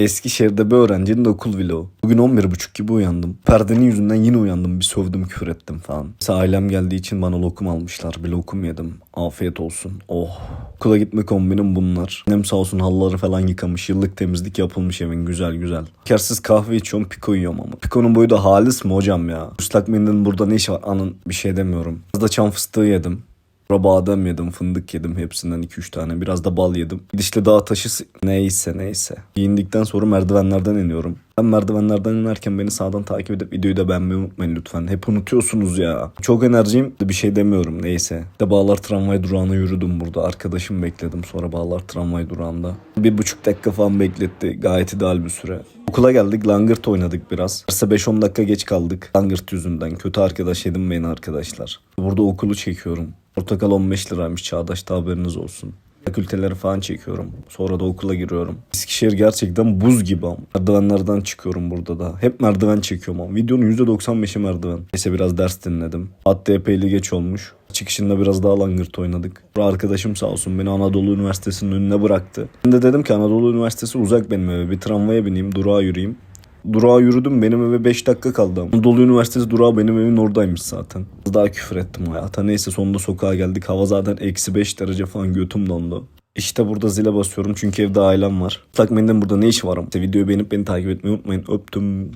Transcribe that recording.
Eskişehir'de bir öğrencinin okul vlogu. Bugün 11.30 gibi uyandım. Perdenin yüzünden yine uyandım. Bir sövdüm küfür ettim falan. Mesela ailem geldiği için bana lokum almışlar. Bir lokum yedim. Afiyet olsun. Oh. Okula gitme kombinim bunlar. Annem sağ olsun halıları falan yıkamış. Yıllık temizlik yapılmış evin güzel güzel. Şekersiz kahve içiyorum piko yiyorum ama. Pikonun boyu da halis mi hocam ya? Islak mendilin burada ne işi var? Anın bir şey demiyorum. Biraz da çam fıstığı yedim. Sonra badem yedim, fındık yedim hepsinden 2-3 tane. Biraz da bal yedim. Gidişle dağ taşı neyse neyse. Giyindikten sonra merdivenlerden iniyorum. Ben merdivenlerden inerken beni sağdan takip edip videoyu da beğenmeyi unutmayın lütfen. Hep unutuyorsunuz ya. Çok enerjiyim bir şey demiyorum neyse. De Bağlar tramvay durağına yürüdüm burada. Arkadaşım bekledim sonra Bağlar tramvay durağında. Bir buçuk dakika falan bekletti. Gayet ideal bir süre. Okula geldik langırt oynadık biraz. Derse 5-10 dakika geç kaldık. Langırt yüzünden. Kötü arkadaş edinmeyin arkadaşlar. Burada okulu çekiyorum. Portakal 15 liraymış Çağdaş'ta haberiniz olsun. Fakülteleri falan çekiyorum. Sonra da okula giriyorum. Eskişehir gerçekten buz gibi ama. Merdivenlerden çıkıyorum burada da. Hep merdiven çekiyorum ama. Videonun %95'i merdiven. Neyse biraz ders dinledim. Hatta epeyli geç olmuş. Çıkışında biraz daha langırt oynadık. Sonra arkadaşım sağ olsun beni Anadolu Üniversitesi'nin önüne bıraktı. Ben de dedim ki Anadolu Üniversitesi uzak benim eve. Bir tramvaya bineyim, durağa yürüyeyim. Durağa yürüdüm benim eve 5 dakika kaldı. ama. Anadolu Üniversitesi durağı benim evin oradaymış zaten. Daha küfür ettim hayata. Neyse sonunda sokağa geldik. Hava zaten eksi 5 derece falan götüm dondu. İşte burada zile basıyorum çünkü evde ailem var. Islak mendilin burada ne işi var videoyu beğenip beni takip etmeyi unutmayın. Öptüm.